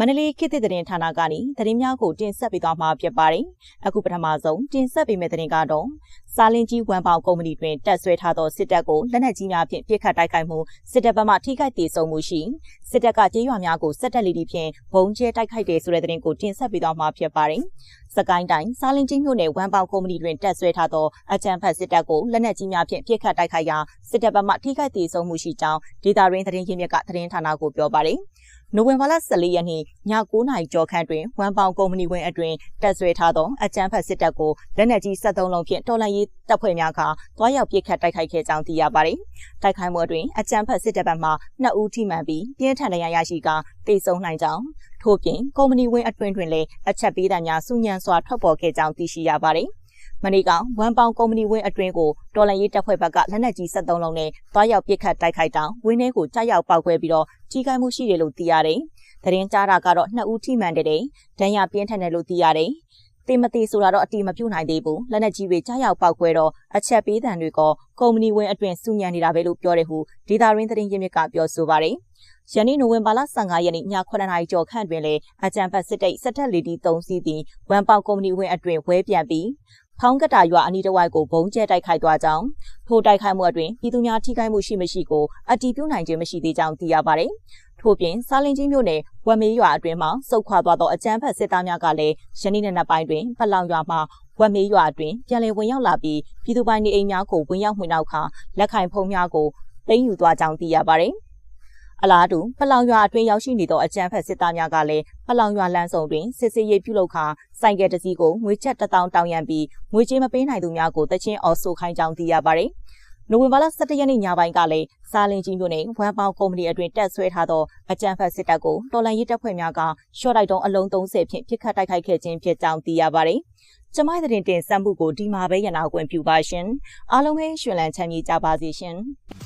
မန္တလေးခေတ်သစ်သတင်းဌာနကနေသတင်းများကိုတင်ဆက်ပေးသွားမှာဖြစ်ပါတယ်အခုပထမဆုံးတင်ဆက်ပေးမယ့်သတင်းကတော့စာလင်းကြီးဝမ်ပေါင်ကုမ္ပဏီတွင်တက်ဆွဲထားသောစစ်တပ်ကိုလက်နက်ကြီးများဖြင့်ပစ်ခတ်တိုက်ခိုက်မှုစစ်တပ်ဘက်မှထိခိုက်ဒေဆုံးမှုရှိစစ်တပ်ကကြေးရွာများကိုစစ်တပ်လီတီဖြင့်ဘုံကျဲတိုက်ခိုက်တယ်ဆိုတဲ့သတင်းကိုတင်ဆက်ပေးသွားမှာဖြစ်ပါတယ်စကိုင်းတိုင်းစာလင်းကြီးမြို့နယ်ဝမ်ပေါင်ကုမ္ပဏီတွင်တက်ဆွဲထားသောအကြံဖတ်စစ်တပ်ကိုလက်နက်ကြီးများဖြင့်ပစ်ခတ်တိုက်ခိုက်ရာစစ်တပ်ဘက်မှထိခိုက်ဒေဆုံးမှုရှိကြောင်းဒေတာရင်းသတင်းရင်းမြစ်ကသတင်းဌာနကိုပြောပါတယ် နိုဝင်ဘာလ14ရက်နေ့ည9:00နာရီကျော်ခန့်တွင်ဝမ်ပေါင်ကုမ္ပဏီဝင်အတွင်တက်ဆွဲထားသောအကြမ်းဖက်စစ်တပ်ကိုလက်နက်ကြီး73လုံးဖြင့်တော်လှန်ရေးတပ်ဖွဲ့များကတွားရောက်ပစ်ခတ်တိုက်ခိုက်ခဲ့ကြောင်းသိရပါတယ်။တိုက်ခိုက်မှုအတွင်အကြမ်းဖက်စစ်တပ်ဘက်မှ2ဦးထိမှန်ပြီးပြင်းထန်ဒဏ်ရာရရှိကတေဆုံးနိုင်ကြောင်းထို့ပြင်ကုမ္ပဏီဝင်အတွင်တွင်လည်းအချက်ပေးတဲ့များစုညံစွာထွက်ပေါ်ခဲ့ကြောင်းသိရှိရပါတယ်။ မနေ့ကဝမ်ပေါင်ကုမ္ပဏီဝင်းအတွင်းကိုတော်လန်ရေးတပ်ဖွဲ့ဘက်ကလက်နက်ကြီး73လုံးနဲ့တွားရောက်ပစ်ခတ်တိုက်ခိုက်တောင်ဝင်းထဲကိုကြားရောက်ပောက်ကွဲပြီးတော့ကြီးကိုင်းမှုရှိတယ်လို့သိရတယ်။သတင်းကြားတာကတော့နှစ်ဦးထိမှန်တဲ့တဲ့ဒဏ်ရာပြင်းထန်တယ်လို့သိရတယ်။တင်မတိဆိုတာတော့အတိမပြုတ်နိုင်သေးဘူးလက်နက်ကြီးတွေကြားရောက်ပောက်ခွဲတော့အချက်ပေးတံတွေကကုမ္ပဏီဝင်အတွင်စုညံနေတာပဲလို့ပြောတယ်ဟုဒေတာရင်းသတင်းရင်းမြစ်ကပြောဆိုပါတယ်ယနေ့နိုဝင်ဘာလ15ရက်နေ့ည9:00နာရီကျော်ခန့်တွင်လေအကြံဖတ်စစ်တိတ်စက်တက်လီတီ3စီးသည်ဝမ်ပေါင်ကုမ္ပဏီဝင်အတွင်ဝဲပြန်ပြီး ဖောင်းကတာရွာအနီးတစ်ဝိုက်ကိုဘုံကျဲတိုက်ခိုက်သွားကြောင်းထိုတိုက်ခိုက်မှုအတွင်ပြည်သူများထိခိုက်မှုရှိမရှိကိုအတည်ပြုနိုင်ခြင်းမရှိသေးကြောင်းသိရပါတယ်။ထို့ပြင်စားလင်းကြီးမြို့နယ်ဝက်မေးရွာအတွင်းမှာစုခွာသွားသောအကြမ်းဖက်စစ်သားများကလည်းယနေ့နေ့နက်ပိုင်းတွင်ပလောင်ရွာမှဝက်မေးရွာအတွင်းပြန်လည်ဝင်ရောက်လာပြီးပြည်သူပိုင်နေအိမ်များကိုဝင်ရောက်မှွေနှောက်ခါလက်ခိုင်ဖုံများကိုသိမ်းယူသွားကြောင်းသိရပါတယ်။ အလားတူပလောင်ရွာအတွင်းရောက်ရှိနေသောအကြမ်းဖက်စစ်သားများကလည်းပလောင်ရွာလမ်းဆောင်တွင်စစ်စေးရေးပြုလုပ်ခါစိုက်ကယ်တစ်စီးကိုငွေချက်1000တောင်းရန်ပြီးငွေကြေးမပေးနိုင်သူများကိုတချင်းအော်ဆိုခိုင်းကြောင်းသိရပါတယ်။နိုဝင်ဘာလ17ရက်နေ့ညပိုင်းကလည်းစားလင်းကြီးမြို့နယ်ဝမ်ပေါင်ကုမ္ပဏီအတွင်တက်ဆွဲထားသောအကြမ်းဖက်စစ်တပ်ကိုတော်လန်ရေးတပ်ဖွဲ့များကရှော့တိုက်တုံးအလုံး30ဖြင့်ပစ်ခတ်တိုက်ခိုက်ခဲ့ခြင်းဖြစ်ကြောင်းသိရပါတယ်။ကျမတဲ့တင်တင်ဆက်မှုကိုဒီမှာပဲရနာခွင့်ပြုပါရှင်။အားလုံးပဲရှင်လန်းချမ်းမြေ့ကြပါစေရှင်။